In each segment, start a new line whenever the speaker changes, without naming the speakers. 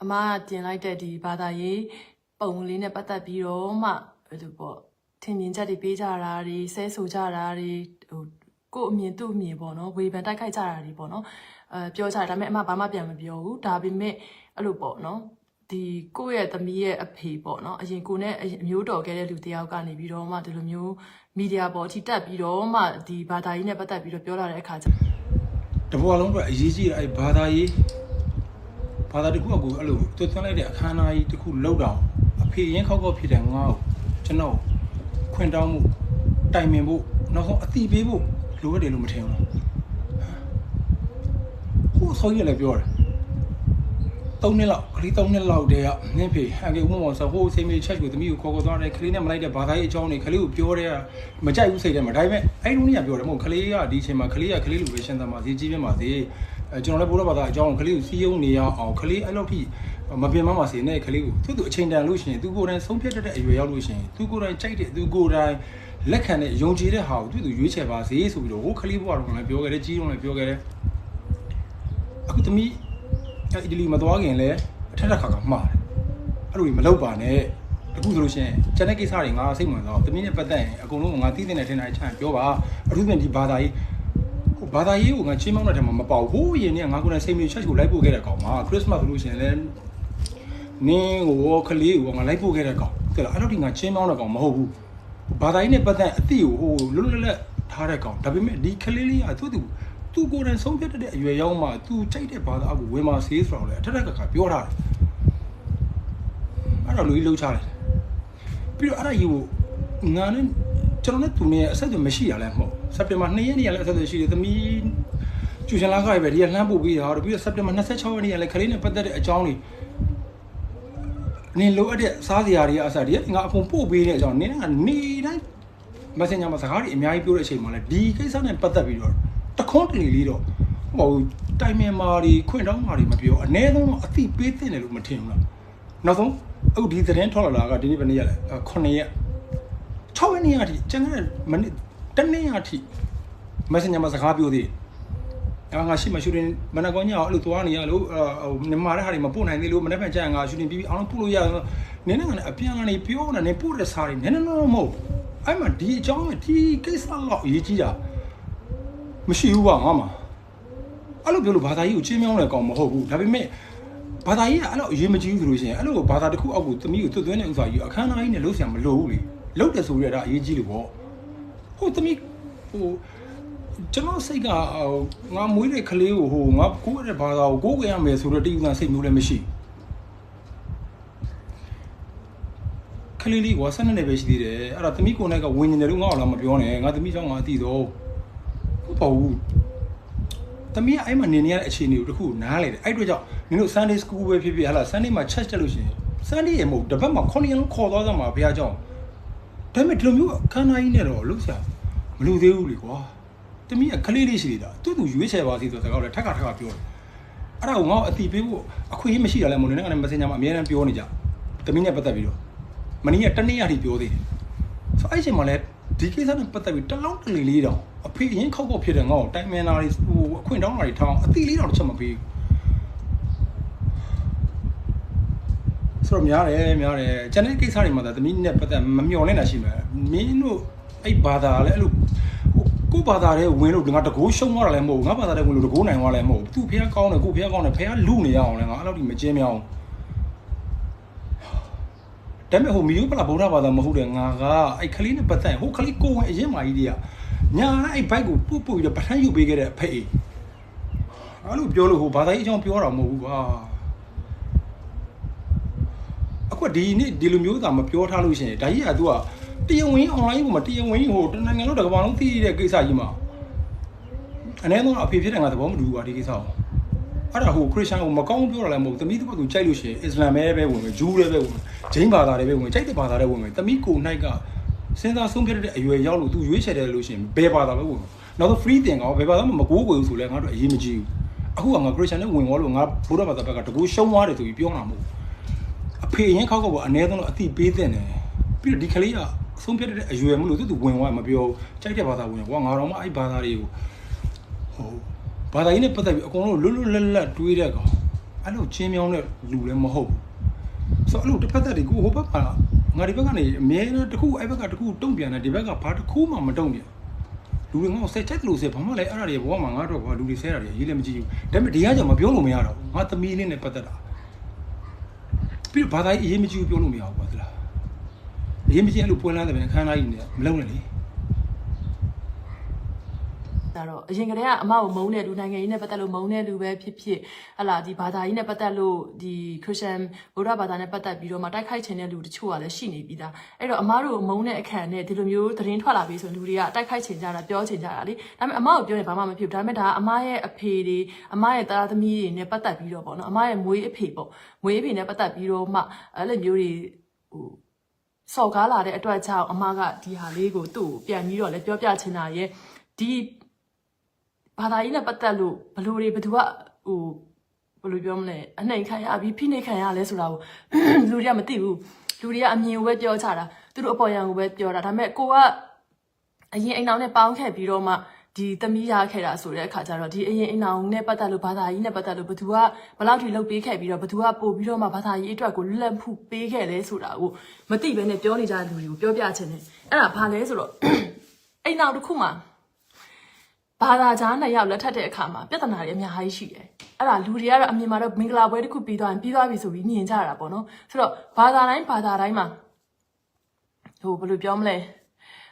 အမကတင်လိုက်တဲ့ဒီဘာသာရေးပုံလေးနဲ့ပတ်သက်ပြီးတော့မှဘယ်လိုပေါ့ထင်မြင်ချက်တွေပေးကြတာတွေဆဲဆိုကြတာတွေဟိုကို့အမြင်သူ့အမြင်ပေါ့နော်ဝေဖန်တိုက်ခိုက်ကြတာတွေပေါ့နော်အဲပြောကြတယ်ဒါပေမဲ့အမဘာမှပြန်မပြောဘူးဒါပေမဲ့အဲ့လိုပေါ့နော်ဒီကိုယ့်ရဲ့သမီးရဲ့အဖေပေါ့နော်အရင်ကိုနဲ့အရင်အမျိုးတော်ခဲ့တဲ့လူတစ်ယောက်ကနေပြီးတော့မှဒီလိုမျိုးမီဒီယာပေါ်အထိတက်ပြီးတော့မှဒီဘာသာရေးနဲ့ပတ်သက်ပြီးတော့ပြောလာတဲ့အခါကျ
တဘွားလုံးအတွက်အရေးကြီးတဲ့အဲ့ဘာသာရေး ဘာသာတစ်ခုအကူအဲ့လိုသွတ်သွင်းလိုက်တဲ့အခမ်းအနားကြီးတစ်ခုလောက်တော့အဖေရင်ခောက်ခောက်ဖြစ်တဲ့ငါ့ကိုကျွန်တော်ခွင့်တောင်းမှုတိုင်ပင်ဖို့နောက်ဆုံးအတိပေးဖို့လိုရတယ်လို့မထင်ဘူးလားဟိုဆောကြီးလည်းပြောတယ်၃နှစ်လောက်ကလေး၃နှစ်လောက်တည်းကနင်းဖေအကေဥမမောင်ဆိုဟိုစိတ်မေချက်ကိုသမီးကိုခေါ်ခေါ်သွားတယ်ကလေးနဲ့မလိုက်တဲ့ဘာသာရေးအကြောင်းတွေကလေးကိုပြောတဲ့မကြိုက်ဘူးစိတ်ထဲမှာဒါပေမဲ့အဲ့လိုနေရပြောတယ်မဟုတ်ကလေးကဒီအချိန်မှာကလေးကကလေးလိုပဲရှင်းသမှာစီကြီးပြင်းပါစေ အဲကျွန်တော်လည်းဘိုးတော်ဘာသာအကြောင်းကလေးကိုစီးယုံနေရအောင်ကလေးအဲ့လိုထိမပြင်းမပါစေနဲ့ကလေးကိုသူ့သူအချိန်တန်လို့ရှိရင်သူကိုယ်တိုင်ဆုံးဖြတ်တတ်တဲ့အရွယ်ရောက်လို့ရှိရင်သူကိုယ်တိုင်ကြိုက်တဲ့သူကိုယ်တိုင်လက်ခံတဲ့ယုံကြည်တဲ့ဟာကိုသူ့သူရွေးချယ်ပါစေဆိုပြီးတော့ဟိုကလေးဘွားတော်ကလည်းပြောခဲ့တယ်ကြီးတော်လည်းပြောခဲ့တယ်အခုသမီးအဲ့အီတလီမသွားခင်လည်းအထက်ထက်ခါခါမှားတယ်အဲ့လိုကြီးမလုပ်ပါနဲ့တခုဆိုလို့ရှိရင်ကျန်တဲ့ကိစ္စတွေငါစိတ်ဝင်စားအောင်သမီးနဲ့ပတ်သက်ရင်အကုန်လုံးငါသိတဲ့နဲ့ထင်တာချမ်းပြောပါအထူးသဖြင့်ဒီဘာသာရေးဟို ဘာသာရေးကိုငါချင်းမောင်းတဲ့ထဲမှာမပေါ့ဟိုးရင်နဲ့ငါကိုယ်နဲ့စိတ်မျိုးချက်ကိုလိုက်ပို့ခဲ့တဲ့ကောင်မှာခရစ်စမတ်ဆိုလို့ရှိရင်လည်းနင်းကိုကလေးကိုငါလိုက်ပို့ခဲ့တဲ့ကောင်တဲ့လားအဲ့လိုဒီငါချင်းမောင်းတဲ့ကောင်မဟုတ်ဘူးဘာသာရေးနဲ့ပတ်သက်အသိကိုဟိုလွတ်လွတ်လပ်လပ်ထားတဲ့ကောင်ဒါပေမဲ့ဒီကလေးလေးကသူ့သူသူကိုယ်တိုင်ဆုံးဖြတ်တဲ့အရွယ်ရောက်မှသူကြိုက်တဲ့ဘာသာအကူဝင်ပါစေးဆိုတော့လေအထက်ထက်ကခါပြောထားတယ်အဲ့တော့လူကြီးလှုပ်ချတယ်ပြီးတော့အဲ့ဒါကြီးကိုငါနဲ့ကျွန်တော်နဲ့သူနဲ့အဆက်အသွယ်မရှိရလဲမဟုတ် စက်တင်ဘာ2ရက်နေ့ကလည်းအဆက်အသွယ်ရှိတယ်သမီးကျူရှင်လာခါပဲဒီကလှမ်းပို့ပြီးတာတော့ပြီးတော့စက်တင်ဘာ26ရက်နေ့ကလည်းခလေးနဲ့ပတ်သက်တဲ့အကြောင်းတွေနင်လိုအပ်တဲ့စားစရာတွေအစားတွေငါအကုန်ပို့ပေးတဲ့အကြောင်းနင်ကနေတိုင်း messenger မှာစကားတွေအများကြီးပြောတဲ့အချိန်မှာလည်းဒီကိစ္စနဲ့ပတ်သက်ပြီးတော့တခွန်းတလေလေးတော့ဟိုတိုင်မင်မာတွေခွင့်တောင်းမာတွေမပြောအ ਨੇ ဆုံးအသိပေးတဲ့တယ်လို့မထင်ဘူးလားနောက်ဆုံးအခုဒီသတင်းထွက်လာတာကဒီနေ့ဘယ်နေ့ရလဲ9ရက်6ရက်နေ့အထိကျန်တဲ့မနေ့ တနေ့အထိ messenger မှာစကားပြောသေးတယ်အာငါရှိမှရှူတင်မနက်ကောညအောင်အဲ့လိုသွားနေရလို့ဟိုနင်မာတဲ့ဟာတွေမပို့နိုင်သေးလို့မနေ့ကကြာငါရှူတင်ပြီးပြီးအောင်ပို့လို့ရနင်းနဲ့ငါနဲ့အပြန်ကနေပြောနေနေပို့တဲ့စာတွေနည်းနည်းတော့မဟုတ်အဲ့မှာဒီအကြောင်းဒီကိစ္စတော့အရေးကြီးတာမရှိဘူးပါငါမှာအဲ့လိုပြောလို့ဘာသာရေးကိုချင်းမြောင်းတဲ့ကောင်မဟုတ်ဘူးဒါပေမဲ့ဘာသာရေးကအဲ့လိုအရေးမကြီးဘူးဆိုလို့ရှိရင်အဲ့လိုဘာသာတစ်ခုအောက်ကိုသမီးကိုသွတ်သွင်းတဲ့ဥစ္စာကြီးအခမ်းအနားကြီးနဲ့လှုပ်ရှားမလို့ဘူးလေလှုပ်တယ်ဆိုရတာအရေးကြီးလို့ပေါ့ ဟိုသမီးဟိုကျွန်တော်စိတ်ကဟိုငါမွေးတဲ့ကလေးကိုဟိုငါကိုယ့်ရဲ့ဘာသာကိုကိုယ်ကရမယ်ဆိုတော့တိကျစိတ်မျိုးလည်းမရှိကလေးလေးကဆက်နေနေပဲရှိသေးတယ်အဲ့ဒါသမီးကိုယ်နဲ့ကဝิญဉာဏ်တယ်လို့ငါ့အောင်လာမပြောနဲ့ငါသမီးကြောင့်ငါအသိတော့ဟုတ်ပါဘူးသမီးကအဲ့မှာနေနေရတဲ့အခြေအနေကိုတခုနားလေတယ်အဲ့အတွက်ကြောင့်နင်တို့ Sunday school ပဲဖြစ်ဖြစ်ဟာလား Sunday မှာ church တက်လို့ရှိရင် Sunday ရေမဟုတ်တပတ်မှာ9ရက်လုံးခေါ်သွားသမှာဘုရားကြောင့် ဒါပေမဲ့ဒီလိုမျိုးအခမ်းအနားကြီးနဲ့တော့လုပ်ဆရာမလိုသေးဘူးလေကွာသမီးကကလေးလေးရှိနေတာသူ့သူရွေးချယ်ပါစီဆိုတဲ့စကားကိုလည်းထက်ခါထက်ခါပြောတယ်အဲ့ဒါကိုငါ့အတိပေးဖို့အခွင့်အရေးမရှိတာလဲမလို့နဲ့ကလည်း messenger မှာအများအားပြောနေကြသမီးနဲ့ပတ်သက်ပြီးတော့မနီးကတနေ့ရထိပြောသေးတယ်ဆိုအဲ့အချိန်မှာလည်းဒီကိစ္စနဲ့ပတ်သက်ပြီးတလုံးတလီလေးတောင်အဖေအရင်ခောက်ခောက်ဖြစ်တဲ့ငါ့ကိုတိုင်မန်နာတွေဟိုအခွင့်တောင်းတာတွေထောင်းအတိလေးတောင်တစ်ချက်မပေးဘူး ဆိုတော့များတယ်များတယ်ကျန်တဲ့ကိစ္စတွေမှာသာသမီးနဲ့ပတ်သက်မမျှော်လင့်တာရှိမယ်မင်းတို့အဲ့ဘာသာလည်းအဲ့လိုဟိုကိုဘာသာတဲ့ဝင်လို့ငါတကိုးရှုံသွားတာလည်းမဟုတ်ဘူးငါဘာသာတဲ့ဝင်လို့တကိုးနိုင်သွားလည်းမဟုတ်ဘူးသူ့ဖះကောင်းတယ်ကိုဖះကောင်းတယ်ဖះလူနေရအောင်လည်းငါအဲ့လိုဒီမကျင်းမြောင်းဒါပေမဲ့ဟိုမီယိုပလာဗုဒ္ဓဘာသာမဟုတ်တဲ့ငါကအဲ့ခလေးနဲ့ပတ်သက်ဟိုခလေးကိုဝင်အရင်မာကြီးတွေကညာအဲ့ဘိုက်ကိုပုတ်ပုတ်ပြီးတော့ပထမ်းယူပေးခဲ့တဲ့အဖေအဲ့လိုပြောလို့ဟိုဘာသာရေးအကြောင်းပြောတာမဟုတ်ဘူးကွာ အခုဒီနေ့ဒီလိုမျိုးသာမပြောထားလို့ရှိရင်ဒါကြီးက तू ကတရားဝင် online ပေါ်မှာတရားဝင်ဟိုတနိုင်ငံလုံးတစ်ကမ္ဘာလုံးသိတဲ့ကိစ္စကြီးမှာအနည်းဆုံးအဖေဖြစ်တဲ့ငါသဘောမတူဘူးကွာဒီကိစ္စကိုအဲ့ဒါဟိုခရစ်ယာန်ကိုမကောင်းပြောတာလည်းမဟုတ်သမီးတို့ကသူကြိုက်လို့ရှိရင်အစ္စလာမ်ပဲပဲဝင်မယ်ဂျူးလည်းပဲဝင်မယ်ဂျိန်းဘာသာတွေပဲဝင်ကြိုက်တဲ့ဘာသာတွေဝင်မယ်သမီးကိုနိုင်ကစဉ်းစားဆုံးဖြတ်တဲ့အရွယ်ရောက်လို့သူရွေးချယ်တယ်လို့ရှိရင်ဘယ်ဘာသာပဲဝင်မယ်နောက်ဆုံး free တင်ကောင်ဘယ်ဘာသာမှမကိုးကွယ်ဘူးဆိုလဲငါတို့အရေးမကြီးဘူးအခုကငါခရစ်ယာန်နဲ့ဝင်သွားလို့ငါဘုရားဘာသာဘက်ကတကူရှုံးသွားတယ်ဆိုပြီးပြောတာမဟုတ် အဖေရင်ခောက်ခောက်ကအနည်းဆုံးတော့အတိပေးတဲ့တယ်ပြီးတော့ဒီကလေးကဆုံးဖြတ်တဲ့အရွယ်မလို့သူသူဝင်သွားမပြောကြိုက်တဲ့ဘာသာဝင်ကွာငါတော့မှအဲ့ဘာသာတွေကိုဟိုဘာသာရေးနဲ့ပတ်သက်ပြီးအကုန်လုံးလွတ်လွတ်လပ်လပ်တွေးတဲ့ကောင်အဲ့လိုချင်းမြောင်းတဲ့လူလည်းမဟုတ်ဘူးဆိုတော့အဲ့လိုတစ်ဖက်သက်တွေကိုဟိုဘက်ကငါဒီဘက်ကနေအမြဲတမ်းတစ်ခုအဲ့ဘက်ကတစ်ခုတုံ့ပြန်တယ်ဒီဘက်ကဘာတစ်ခုမှမတုံ့ပြန်လူတွေငါ့ကိုဆက်ချက်လို့ဆက်ဘာမှလည်းအဲ့ဒါတွေဘောမှာငါတော့ကွာလူတွေဆဲတာတွေရေးလည်းမကြည့်ဘူးဒါပေမဲ့ဒီကကြောင့်မပြောလို့မရတော့ဘူးငါသမီးလေးနဲ့ပတ်သက်တာ ပြီးတော့ဘာသာရေးအရေးမကြီးဘူးပြောလို့မရဘူးကွာသလားအရေးမကြီးအဲ့လိုပွဲလန်းတယ်ပဲခန်းသားကြီးနဲ့မလုံးနဲ့လေ
ဒါတော့အရင်ကတည်းကအမကိုမုန်းတဲ့လူနိုင်ငံရေးနဲ့ပတ်သက်လို့မုန်းတဲ့လူပဲဖြစ်ဖြစ်ဟလာဒီဘာသာရေးနဲ့ပတ်သက်လို့ဒီခရစ်ယာန်ဗုဒ္ဓဘာသာနဲ့ပတ်သက်ပြီးတော့မှတိုက်ခိုက်ခြင်းတဲ့လူတချို့ကလည်းရှိနေပြီးသားအဲ့တော့အမတို့မုန်းတဲ့အခါနဲ့ဒီလိုမျိုးသတင်းထွက်လာပြီးဆိုရင်လူတွေကတိုက်ခိုက်ခြင်းကြတာပြောခြင်းကြတာလေဒါပေမဲ့အမကိုပြောရင်ဘာမှမဖြစ်ဘူးဒါပေမဲ့ဒါကအမရဲ့အဖေတွေအမရဲ့သားသမီးတွေနဲ့ပတ်သက်ပြီးတော့ပေါ့နော်အမရဲ့မွေးအဖေပေါ့မွေးအဖေနဲ့ပတ်သက်ပြီးတော့မှအဲ့လိုမျိုးတွေဟိုစော်ကားလာတဲ့အတွက်ကြောင့်အမကဒီဟာလေးကိုသူ့ကိုပြန်ပြီးတော့လည်းပြောပြချင်တာရဲ့ဒီ ဘာသာရေးနဲ့ပတ်သက်လို့ဘလို့တွေဘသူကဟိုဘယ်လိုပြောမလဲအနှိမ်ခံရပြီးဖိနှိပ်ခံရလဲဆိုတာကိုလူတွေကမသိဘူးလူတွေကအမြင်ကိုပဲပြောချတာသူတို့အပေါ်ယံကိုပဲပြောတာဒါပေမဲ့ကိုကအရင်အိမ်အောင်နဲ့ပေါင်းခဲ့ပြီးတော့မှဒီသမီးရခဲ့တာဆိုတဲ့အခါကျတော့ဒီအရင်အိမ်အောင်နဲ့ပတ်သက်လို့ဘာသာရေးနဲ့ပတ်သက်လို့ဘသူကဘယ်လောက်ထိလုပ်ပေးခဲ့ပြီးတော့ဘသူကပို့ပြီးတော့မှဘာသာရေးအတွက်ကိုလက်မှုပေးခဲ့လဲဆိုတာကိုမသိဘဲနဲ့ပြောနေကြတဲ့လူတွေကိုပြောပြချင်တယ်အဲ့ဒါဘာလဲဆိုတော့အိမ်အောင်တစ်ခုမှာ ဘာသာကြားနှစ်ယောက်လက်ထပ်တဲ့အခါမှာပြဿနာတွေအများကြီးရှိတယ်အဲ့ဒါလူတွေကတော့အမြင်မှာတော့မင်္ဂလာပွဲတစ်ခုပြီးသွားရင်ပြီးသွားပြီဆိုပြီးမြင်ကြတာပေါ့နော်ဆိုတော့ဘာသာတိုင်းဘာသာတိုင်းမှာဟိုဘယ်လိုပြောမလဲ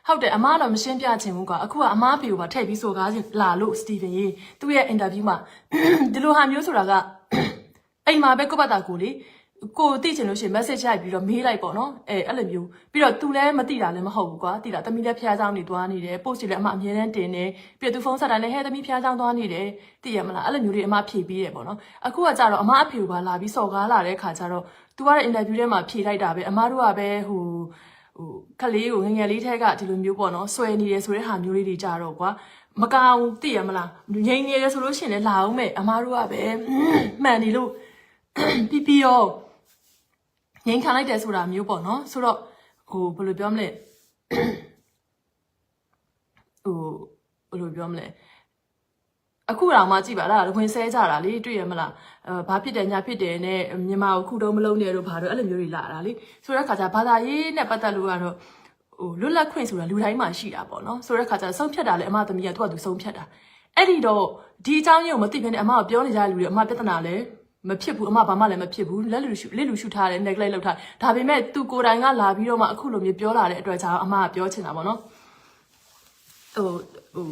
ဟုတ်တယ်အမားတော့မရှင်းပြချင်ဘူးကွာအခုကအမားဖေကိုပါထည့်ပြီးဆိုကားလာလို့စတီဗင်ရေးသူ့ရဲ့အင်တာဗျူးမှာဒီလိုဟာမျိုးဆိုတာကအိမ်မှာပဲကိုယ့်ဘာသာကိုလေ ကိုသိချင်လို့ရှိရင် message ရိုက်ပြီးတော့မေးလိုက်ပေါ့နော်အဲအဲ့လိုမျိုးပြီးတော့ तू လည်းမသိတာလည်းမဟုတ်ဘူးကွာသိလားတမီးလည်းဖျားဆောင်နေသွားနေတယ် post တွေလည်းအမအမြဲတမ်းတင်နေပြီးတော့ तू ဖုန်းဆက်တိုင်းလည်းဟဲ့တမီးဖျားဆောင်သွားနေတယ်သိရမလားအဲ့လိုမျိုးတွေအမဖြေပြီးတယ်ပေါ့နော်အခုကကြတော့အမအဖေကိုပါလာပြီးစော်ကားလာတဲ့ခါကျတော့ तू ကတော့ interview ထဲမှာဖြေလိုက်တာပဲအမတို့ကပဲဟိုဟိုကလေးကိုငငယ်လေးထဲကဒီလိုမျိုးပေါ့နော်ဆွဲနေတယ်ဆိုတဲ့ဟာမျိုးလေးတွေကြတော့ကွာမကောင်သိရမလားငိမ့်နေတယ်ဆိုလို့ရှိရင်လည်းလာအောင်မဲ့အမတို့ကပဲမှန်နေလို့ပြီးပြီးရော ငိမ့်ခံလိုက်တယ်ဆိုတာမျိုးပေါ့နော်ဆိုတော့ဟိုဘယ်လိုပြောမလဲဟိုဘယ်လိုပြောမလဲအခုတော့မှကြည့်ပါလားဝင်ဆဲကြတာလေတွေ့ရမလားအဲဘာဖြစ်တယ်ညာဖြစ်တယ်နဲ့မြန်မာကိုခုတော့မလုံးနဲ့တော့ဘာတော့အဲ့လိုမျိုးတွေလာတာလေဆိုတဲ့ခါကျဘာသာရေးနဲ့ပတ်သက်လို့ကတော့ဟိုလွတ်လပ်ခွင့်ဆိုတာလူတိုင်းမှာရှိတာပေါ့နော်ဆိုတဲ့ခါကျဆုံးဖြတ်တာလေအမသမီးကသူကသူဆုံးဖြတ်တာအဲ့ဒီတော့ဒီအကြောင်းရင်းကိုမသိဘဲနဲ့အမကပြောနေကြတဲ့လူတွေအမပြဿနာလဲ မဖြစ်ဘူးအမဘာမှလည်းမဖြစ်ဘူးလက်လူရှုလက်လူရှုထားတယ် neglect လုပ်ထားဒါပေမဲ့သူကိုယ်တိုင်ကလာပြီးတော့မှအခုလိုမျိုးပြောလာတဲ့အတွက်ကြောင့်အမကပြောချင်တာပေါ့နော်ဟိုဟို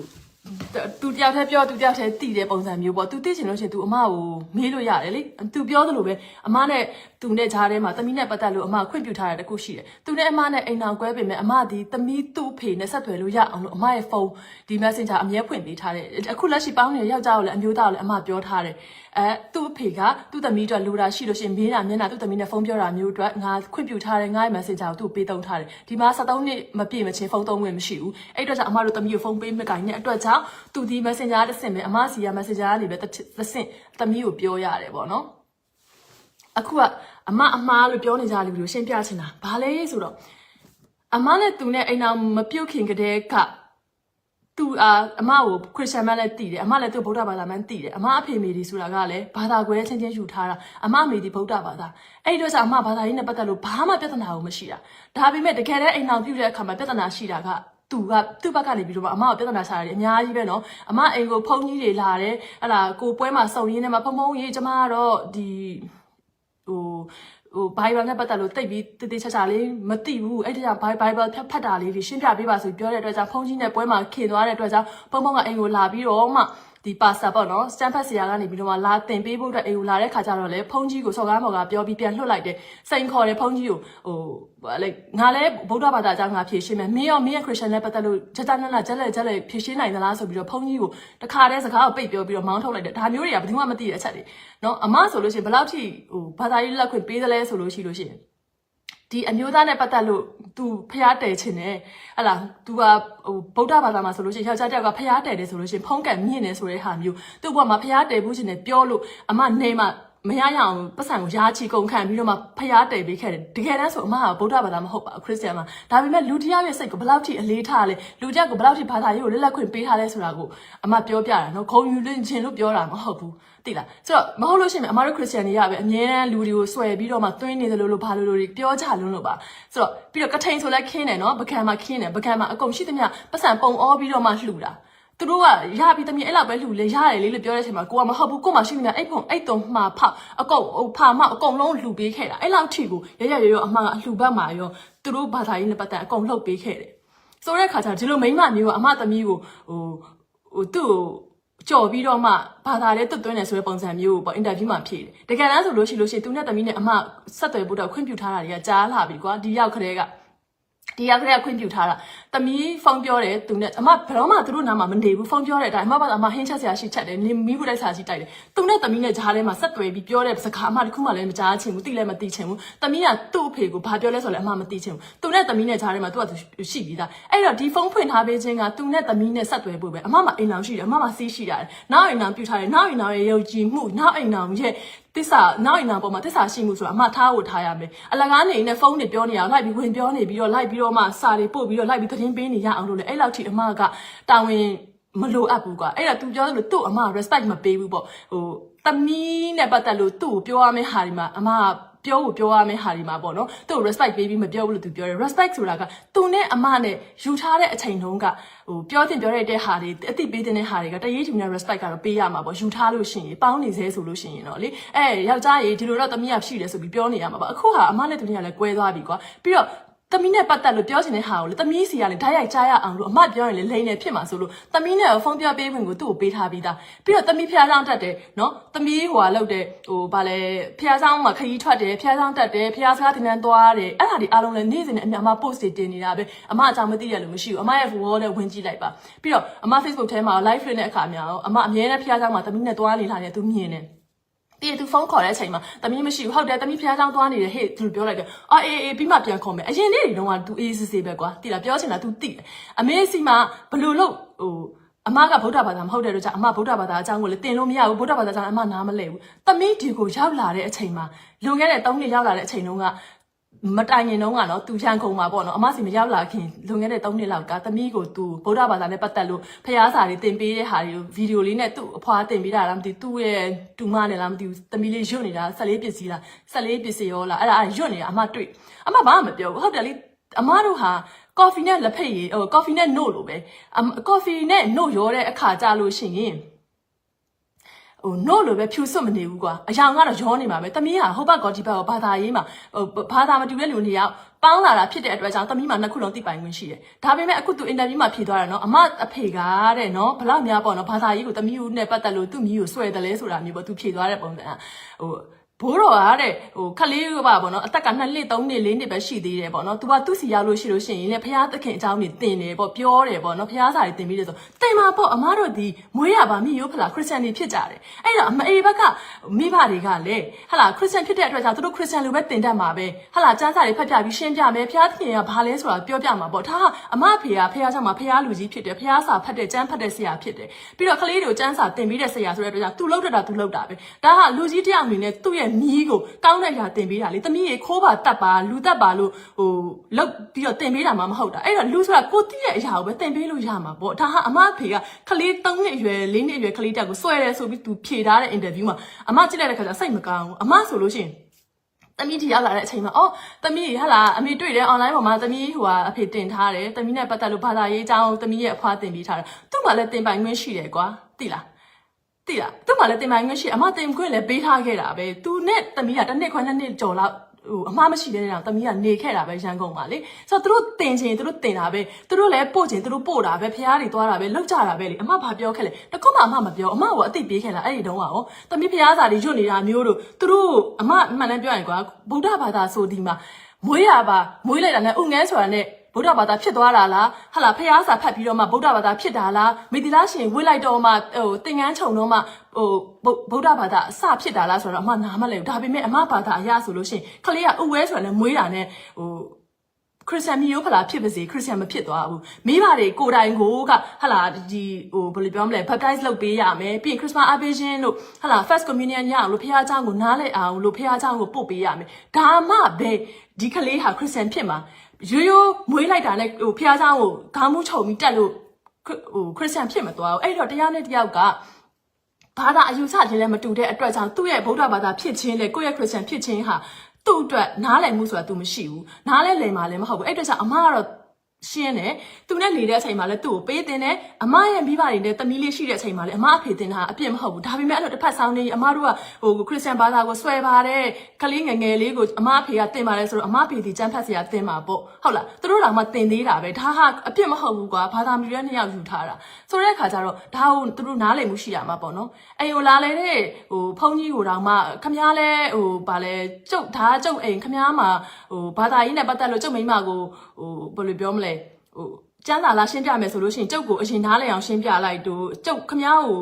သူတယောက်တည်းပြောသူတယောက်တည်းတည်တဲ့ပုံစံမျိုးပေါ့သူသိချင်လို့ရှိရင်သူအမကိုမေးလို့ရတယ်လေသူပြောသလိုပဲအမနဲ့သူနဲ့ဂျားထဲမှာတမီးနဲ့ပတ်သက်လို့အမခွင့်ပြုထားတဲ့တခုရှိတယ်သူနဲ့အမနဲ့အိမ်အောင်ကွဲပေမဲ့အမဒီတမီးသူ့ဖေနဲ့ဆက်သွယ်လို့ရအောင်လို့အမရဲ့ဖုန်းဒီ messenger အမြဲဖွင့်ပေးထားတယ်အခုလက်ရှိပေါင်းနေတဲ့ယောက်ျားကိုလည်းအမျိုးသားကိုလည်းအမပြောထားတယ်အဲသူ့အဖေကသူ့သမီးအတွက်လိုတာရှိလို့ရှိရင်မေးတာမျက်နှာသူ့သမီးနဲ့ဖုန်းပြောတာမျိုးအတွက်ငါခွင့်ပြုထားတယ်ငါရဲ့ messenger ကိုသူ့ပေးသုံးထားတယ်ဒီမှာ73နှစ်မပြည့်မချင်းဖုန်းသုံးခွင့်မရှိဘူးအဲ့အတွက်ကြောင့်အမတို့သမီးကိုဖုန်းပေးမကိုင်တဲ့အတွက်ကြောင့်သူဒီ messenger တစ်ဆင့်ပဲအမစီက messenger ကနေပဲတစ်ဆင့်သမီးကိုပြောရတယ်ပေါ့နော်အခုကအမအမားလို့ပြောနေကြတယ်လို့ရှင်းပြချင်တာဘာလဲဆိုတော့အမနဲ့သူနဲ့အိမ်အောင်မပြုတ်ခင်ကတည်းကသူအာအမကိုခရစ်ယာန်မန်လည်းတည်တယ်အမလည်းသူဗုဒ္ဓဘာသာမန်တည်တယ်အမအဖေမေဒီဆိုတာကလည်းဘာသာကွဲချင်းချင်းယူထားတာအမမေဒီဗုဒ္ဓဘာသာအဲ့ဒီတော့ဆိုအမဘာသာရေးနဲ့ပတ်သက်လို့ဘာမှပြဿနာကိုမရှိတာဒါပေမဲ့တကယ်တမ်းအိမ်အောင်ပြုတဲ့အခါမှာပြဿနာရှိတာက သူကသူ့ဘက်ကနေပြီးတော့မှအမကိုပြဿနာရှာတယ်အများကြီးပဲနော်အမအိမ်ကိုဖုန်းကြီးတွေလာတယ်ဟလာကိုပွဲမှာစုံရင်းနဲ့မှာဖုံဖုံကြီးကျမကတော့ဒီဟိုဟို Bible နဲ့ပတ်သက်လို့တိတ်ပြီးတည်တည်ချာချာလေးမသိဘူးအဲ့ဒီကြောင့် Bible ဖတ်ဖတ်တာလေးတွေရှင်းပြပေးပါဆိုပြောတဲ့အတွက်ကြောင့်ဖုန်းကြီးနဲ့ပွဲမှာခေသွားတဲ့အတွက်ကြောင့်ဖုန်းဖုန်းကအိမ်ကိုလာပြီးတော့မှ ဒီပါစာပေါ့နော်စတန်ဖတ်ဆရာကနေပြီးတော့မှလာတင်ပေးဖို့အတွက်အိမ်ကိုလာတဲ့ခါကျတော့လေဖုန်းကြီးကိုစော်ကားမော်ကပြောပြီးပြန်လွှတ်လိုက်တယ်စိန်ခေါ်တယ်ဖုန်းကြီးကိုဟိုလေငါလည်းဗုဒ္ဓဘာသာအကြောင်းငါဖြေရှင်းမယ်မင်းရောမင်းရဲ့ခရစ်ယာန်နဲ့ပတ်သက်လို့ဂျက်ဂျက်နက်နက်ဂျက်လက်ဂျက်လက်ဖြေရှင်းနိုင်သလားဆိုပြီးတော့ဖုန်းကြီးကိုတခါတည်းစကားကိုပိတ်ပြောပြီးတော့မောင်းထုတ်လိုက်တယ်ဒါမျိုးတွေကဘယ်သူမှမသိတဲ့အချက်တွေနော်အမဆိုလို့ရှိရင်ဘယ်လောက်ထိဟိုဘာသာရေးလက်ခွင့်ပေးသလဲဆိုလို့ရှိလို့ရှိရင် ဒီအမျိုးသားနဲ့ပတ်သက်လို့ तू ဖျားတယ်ချင်တယ်ဟလာ तू ကဟိုဗုဒ္ဓဘာသာမှာဆိုလို့ရှိရင်ယောက်ျားတစ်ယောက်ကဖျားတယ်တယ်ဆိုလို့ရှိရင်ဖုံးကန်မြင့်နေဆိုတဲ့ဟာမျိုးသူ့ဘဝမှာဖျားတယ်ဘူးချင်တယ်ပြောလို့အမနေမှာ မရရအောင်ပတ်စံကိုရားချီကုန်ခံပြီးတော့မှဖျားတိတ်ပေးခဲ့တယ်တကယ်တမ်းဆိုအမကဗုဒ္ဓဘာသာမဟုတ်ပါဘူးခရစ်ယာန်မှာဒါပေမဲ့လူတစ်ယောက်ရဲ့စိတ်ကိုဘယ်လောက်ထိအလေးထားလဲလူတစ်ယောက်ကိုဘယ်လောက်ထိဘာသာရေးကိုလက်လက်ခွင့်ပေးထားလဲဆိုတာကိုအမပြောပြတာနော်ခုံယူလင်းခြင်းလို့ပြောတာမဟုတ်ဘူးသိလားဆိုတော့မဟုတ်လို့ရှိရင်အမတို့ခရစ်ယာန်တွေကပဲအမြဲတမ်းလူတွေကိုဆွဲပြီးတော့မှသွင်းနေတယ်လို့လို့ဘာလို့လို့ပြောကြလုံးလို့ပါဆိုတော့ပြီးတော့ကထိန်ဆိုလဲခင်းတယ်နော်ပကံမှာခင်းတယ်ပကံမှာအကုန်ရှိသမျှပတ်စံပုံအောပြီးတော့မှလှူတာ သူတို့ကရပြီးတမီးအဲ့လောက်ပဲလှူလေရတယ်လေလို့ပြောတဲ့အချိန်မှာကိုကမဟုတ်ဘူးကိုမှရှိနေတာအဲ့ဖုံအဲ့တုံမှာဖောက်အကုန်ဟိုဖာမအကုန်လုံးလှူပေးခဲ့တာအဲ့လောက်ထိကိုရရရရအမှန်ကအလှူဘက်မှာရောသူတို့ဘာသာရေးနဲ့ပတ်သက်အကုန်လှုပ်ပေးခဲ့တယ်ဆိုတဲ့ခါကျဒီလိုမိန်းမမျိုးကအမသမီးကိုဟိုဟိုသူ့ကိုကြော်ပြီးတော့မှဘာသာလေးတွတ်သွင်းတယ်ဆိုတဲ့ပုံစံမျိုးကိုပေါ့အင်တာဗျူးမှာဖြေတယ်တကယ်တမ်းဆိုလို့ရှိလို့ရှိရင်သူနဲ့သမီးနဲ့အမဆက်သွယ်ဖို့တော့ခွင့်ပြုထားတာတွေကကြားလာပြီကွာဒီရောက်ခရဲက ဒီရောက်ခရက်ခွင့်ပြုထားတာတမီးဖုန်းပြောတယ်သူနဲ့အမဘယ်တော့မှသူတို့နားမှာမနေဘူးဖုန်းပြောတဲ့အတိုင်းအမဘာအမဟင်းချက်ဆရာရှိချက်တယ်နေမီးဘူးတိုက်ဆရာရှိတိုက်တယ်သူနဲ့တမီးနဲ့ဂျားထဲမှာဆက်သွယ်ပြီးပြောတဲ့စကားအမတခုမှလည်းမကြားချင်ဘူးတိလည်းမတိချင်ဘူးတမီးကသူ့အဖေကိုဘာပြောလဲဆိုလဲအမမတိချင်ဘူးသူနဲ့တမီးနဲ့ဂျားထဲမှာသူကသူရှိပြီးသားအဲ့တော့ဒီဖုန်းဖွင့်ထားပေးခြင်းကသူနဲ့တမီးနဲ့ဆက်သွယ်ဖို့ပဲအမမအိမ်လောင်ရှိတယ်အမမစီးရှိရတယ်နောက်အိမ်လောင်ပြုထားတယ်နောက်အိမ်လောင်ရဲ့ယုံကြည်မှုနောက်အိမ်လောင်ရဲ့ တစ္ဆာနောက်အိမ်နာပေါ်မှာတစ္ဆာရှိမှုဆိုတာအမထားဖို့ထားရမယ်အလကားနေနဲ့ဖုန်းတွေပြောနေရလိုက်ပြီးဝင်ပြောနေပြီးတော့လိုက်ပြီးတော့မှစာတွေပို့ပြီးတော့လိုက်ပြီးသတင်းပေးနေရအောင်လို့လေအဲ့လောက်ထိအမကတာဝန်မလိုအပ်ဘူးကွာအဲ့ဒါ तू ပြောသလိုသူ့အမ respect မပေးဘူးပေါ့ဟိုတမီးနဲ့ပတ်သက်လို့သူ့ကိုပြောရမယ့်ဟာဒီမှာအမက ပြောဖို့ပြောရမယ့်ဟာဒီမှာပေါ့နော်သူ့ကို respect ပေးပြီးမပြောဘူးလို့သူပြောတယ် respect ဆိုတာကသူနဲ့အမနဲ့ယူထားတဲ့အချိန်တုန်းကဟိုပြောတင်ပြောရတဲ့ဟာတွေအသိပေးတဲ့ဟာတွေကတရေးတူနဲ့ respect ကတော့ပေးရမှာပေါ့ယူထားလို့ရှိရင်ပေါင်းနေသေးဆိုလို့ရှိရင်တော့လေအဲယောက်ျားကြီးဒီလိုတော့တမီးကရှိတယ်ဆိုပြီးပြောနေရမှာပေါ့အခုဟာအမနဲ့တမီးကလည်းကွဲသွားပြီကွာပြီးတော့ သမီးနဲ့ပတ်သက်လို့ပြောချင်တဲ့ဟာကိုလေသမီးစီကလည်းဓာတ်ရိုက်ကြားရအောင်လို့အမပြောရင်လေလိမ့်နေဖြစ်မှာဆိုလို့သမီးနဲ့ဖုန်းပြောပေးဝင်ကိုသူ့ကိုပေးထားပြီးသားပြီးတော့သမီးဖျားဆောင်တက်တယ်နော်သမီးဟိုကလောက်တယ်ဟိုဗာလဲဖျားဆောင်မှာခရီးထွက်တယ်ဖျားဆောင်တက်တယ်ဖျားစကားတင်တန်းသွားတယ်အဲ့ဒါဒီအားလုံးလည်းနေ့စဉ်နဲ့အမြအမ post တွေတင်နေတာပဲအမအကြောင်းမသိရလို့မရှိဘူးအမရဲ့ wall နဲ့ဝင်ကြည့်လိုက်ပါပြီးတော့အမ Facebook ထဲမှာ live လွှင့်တဲ့အခါများရောအမအမြဲတမ်းဖျားဆောင်မှာသမီးနဲ့သွားနေလာတယ်သူမြင်တယ် ပြီးရင်သူဖုန်းခေါ်တဲ့အချိန်မှာတမီးမရှိဘူးဟုတ်တယ်တမီးဖျားချောင်းသွားနေတယ်ဟေ့သူပြောလိုက်တယ်အော်အေးအေးပြီးမှပြန်ခေါ်မယ်အရင်နေ့တွေတုန်းက तू အေးစစ်စစ်ပဲကွာတိလားပြောချင်တာ तू တိတယ်အမေစီမှာဘလို့လို့ဟိုအမကဗုဒ္ဓဘာသာမဟုတ်တဲ့တော့じゃအမဗုဒ္ဓဘာသာအကြောင်းကိုလည်းတင်လို့မရဘူးဗုဒ္ဓဘာသာအကြောင်းအမနားမလဲဘူးတမီးဒီကိုရောက်လာတဲ့အချိန်မှာလွန်ခဲ့တဲ့၃နှစ်ရောက်လာတဲ့အချိန်တုန်းက မတိုင်ရင်တုန်းကနော်သူချန်ခုံမှာပေါ့နော်အမစီမရောက်လာခင်လွန်ခဲ့တဲ့၃နှစ်လောက်ကတမီးကိုသူဗုဒ္ဓဘာသာနဲ့ပတ်သက်လို့ဖျားစာတွေတင်ပေးတဲ့ဟာတွေကိုဗီဒီယိုလေးနဲ့သူ့အဖွားတင်ပေးတာလားမသိဘူးသူ့ရဲ့တူမနဲ့လားမသိဘူးတမီးလေးရွတ်နေတာဆက်လေးပစ္စည်းလားဆက်လေးပစ္စည်းရောလားအဲ့ဒါအဲ့ရွတ်နေတာအမတွေ့အမဘာမှမပြောဘူးဟုတ်တယ်လေအမတို့ဟာကော်ဖီနဲ့လက်ဖက်ရည်ဟိုကော်ဖီနဲ့နို့လို့ပဲအမကော်ဖီနဲ့နို့ရောတဲ့အခါကြာလို့ရှိရင် ဟို no လို့ပဲဖြူစွတ်မနေဘူးကွာအယောင်ကတော့ရောနေမှာပဲတမီးကဟိုဘက်ကောဒီဘက်ကောဘာသာရေးမှာဟိုဘာသာမတူတဲ့လူတွေရောက်ပေါင်းလာတာဖြစ်တဲ့အတွက်ကြောင့်တမီးမှာနှစ်ခုလုံးသိပိုင်ခွင့်ရှိတယ်ဒါပေမဲ့အခုသူအင်တာဗျူးမှာဖြေသွားတယ်နော်အမအဖေကတဲ့နော်ဘလောက်များပေါ့နော်ဘာသာရေးကိုတမီးကိုနဲ့ပတ်သက်လို့သူ့မီးကိုဆွဲတယ်လဲဆိုတာမျိုးပေါ့သူဖြေသွားတဲ့ပုံစံကဟို ဘိုးတော်ကတဲ့ဟိုခလေးကပါပေါ့နော်အသက်က2နှစ်3နှစ်4နှစ်ပဲရှိသေးတယ်ပေါ့နော် तू ကသူ့စီရောက်လို့ရှိလို့ရှိရင်လည်းဖရာသခင်အကြောင်းနေတင်တယ်ပေါ့ပြောတယ်ပေါ့နော်ဖရာစာတွေတင်ပြီးတယ်ဆိုတင်ပါပေါ့အမတို့ဒီမွေးရပါမိရိုးဖလားခရစ်စတန်တွေဖြစ်ကြတယ်အဲ့တော့အမေဘက်ကမိဘတွေကလည်းဟလာခရစ်စတန်ဖြစ်တဲ့အတွက်ကြောင့်သူတို့ခရစ်စတန်လိုပဲတင်တတ်မှာပဲဟလာစံစာတွေဖတ်ပြပြီးရှင်းပြမယ်ဖရာသခင်ကဘာလဲဆိုတာပြောပြမှာပေါ့ဒါကအမဖေကဖရာကြောင့်မှဖရာလူကြီးဖြစ်တယ်ဖရာစာဖတ်တဲ့စံဖတ်တဲ့ဆရာဖြစ်တယ်ပြီးတော့ခလေးတွေကိုစံစာတင်ပြီးတဲ့ဆရာဆိုတဲ့အတွက်ကြောင့် तू လောက်တာ तू လောက်တာပဲဒါကလူကြီးတယောက်အနေနဲ့သူ့ရဲ့မြီးကိုကောင်းတဲ့ຢာတင်ပေးတာလေ။တမီးရေခိုးပါတတ်ပါလူတတ်ပါလို့ဟိုလောက်ပြီးတော့တင်ပေးတာမှမဟုတ်တာ။အဲ့တော့လူဆိုတာကိုတိရဲ့အရာကိုပဲတင်ပေးလို့ရမှာပေါ့။ဒါဟာအမဖေကကလေး၃နှစ်အရွယ်၄နှစ်အရွယ်ကလေးတက်ကိုစွဲတယ်ဆိုပြီး तू ဖြေထားတဲ့ interview မှာအမကြည့်လိုက်တဲ့ခါကျစိတ်မကောင်းဘူး။အမဆိုလို့ရှိရင်တမီးဒီရောက်လာတဲ့အချိန်မှာအော်တမီးဟာလာအမေတွေ့တယ် online ပေါ်မှာတမီးဟိုဟာအဖေတင်ထားတယ်တမီးနဲ့ပတ်သက်လို့ဘာသာရေးအကြောင်းတမီးရဲ့အဖွားတင်ပေးထားတယ်သူ့မှာလည်းတင်ပိုင်ခွင့်ရှိတယ်ကွာသိလား သိလားသူ့မှာလည်းတင်ပိုင်ခွင့်ရှိအမတင်ခွင့်လည်းပေးထားခဲ့တာပဲသူနဲ့တမီးကတစ်နှစ်ခွဲနှစ်နှစ်ကျော်လောက်ဟိုအမှားမရှိတဲ့နေတော့တမီးကနေခဲ့တာပဲရန်ကုန်မှာလေဆိုတော့သူတို့တင်ချင်သူတို့တင်တာပဲသူတို့လည်းပို့ချင်သူတို့ပို့တာပဲဖះတွေသွားတာပဲလောက်ကြတာပဲလေအမဘာပြောခဲ့လဲတကွမှအမမပြောအမကအသိပေးခဲ့လားအဲ့ဒီတုန်းကရောတမီးဖះစာတွေညွတ်နေတာမျိုးတို့သူတို့အမမှန်တမ်းပြောရင်ကွာဗုဒ္ဓဘာသာဆိုဒီမှာမွေးရပါမွေးလိုက်တာနဲ့ဥငန်းဆိုတာနဲ့ ဗုဒ္ဓဘာသာဖြစ်သွားတာလားဟာလာဖះစာဖတ်ပြီးတော့မှဗုဒ္ဓဘာသာဖြစ်တာလားမေတီလားရှင်ဝိလိုက်တော့မှဟိုသင်္ကန်းခြုံတော့မှဟိုဗုဒ္ဓဘာသာအစဖြစ်တာလားဆိုတော့အမနားမလဲဘူးဒါပေမဲ့အမဘာသာအရဆိုလို့ရှိရင်ခလေးကဥဝဲဆိုတာနဲ့မွေးတာနဲ့ဟို ခရစ်စတန်မျိုးဖလားဖြစ်ပါစေခရစ်စတန်မဖြစ်သွားဘူးမိဘတွေကိုယ်တိုင်ကိုကဟလာဒီဟိုဘယ်လိုပြောမလဲ baptize လုပ်ပေးရမယ်ပြီးရင် Christmas အပေးခြင်းတို့ဟလာ first communion ရအောင်လို့ဖခင်เจ้าကိုနားလဲအောင်လို့ဖခင်เจ้าကိုပို့ပေးရမယ်ဒါမှပဲဒီကလေးဟာခရစ်စတန်ဖြစ်မှာ ရိုးရိုးမွေးလိုက်တာနဲ့ဟိုဖျားဆောင်ကိုခေါင်းမူးချုံပြီးတက်လို့ဟိုခရစ်ယာန်ဖြစ်မသွားဘူးအဲ့တော့တရားနဲ့တရားကဘာသာအယူဆခြင်းလည်းမတူတဲ့အတွက်ကြောင့်သူ့ရဲ့ဗုဒ္ဓဘာသာဖြစ်ခြင်းနဲ့ကိုယ့်ရဲ့ခရစ်ယာန်ဖြစ်ခြင်းဟာသူ့အတွက်နားလည်မှုဆိုတာသူမရှိဘူးနားလည်လည်မှာလည်းမဟုတ်ဘူးအဲ့အတွက်ကြောင့်အမကတော့ ရှင်းတယ်သူနဲ့နေတဲ့အချိန်မှာလည်းသူ့ကိုပေးတင်တယ်အမရဲ့မိဘတွေနဲ့တမီးလေးရှိတဲ့အချိန်မှာလည်းအမအဖေတင်တာအပြစ်မဟုတ်ဘူးဒါပေမဲ့အဲ့လိုတစ်ဖက်ဆောင်နေအမတို့ကဟိုခရစ်ယာန်ဘာသာကိုဆွဲပါတယ်ကလေးငယ်ငယ်လေးကိုအမအဖေကတင်ပါတယ်ဆိုတော့အမအဖေဒီကျမ်းဖတ်စရာတင်ပါပေါ့ဟုတ်လားသူတို့တော့မှတင်သေးတာပဲဒါဟာအပြစ်မဟုတ်ဘူးကွာဘာသာမျိုးရဲ့နှစ်ယောက်ယူထားတာဆိုတဲ့အခါကျတော့ဒါကိုသူတို့နားလည်မှုရှိရမှာပေါ့နော်အိမ်ကိုလာလေတဲ့ဟိုဖုန်းကြီးကိုတော့မှခမားလဲဟိုဗာလဲကျုပ်ဒါကျုပ်အိမ်ခမားမှာဟိုဘာသာရေးနဲ့ပတ်သက်လို့ကျုပ်မိန်းမကိုဟိုဘယ်လိုပြောမလဲ ဟိုကျန်းစာလာရှင်းပြမယ်ဆိုလို့ရှိရင်ကျုပ်ကိုအရင်နားလည်အောင်ရှင်းပြလိုက်တို့ကျုပ်ခမားကို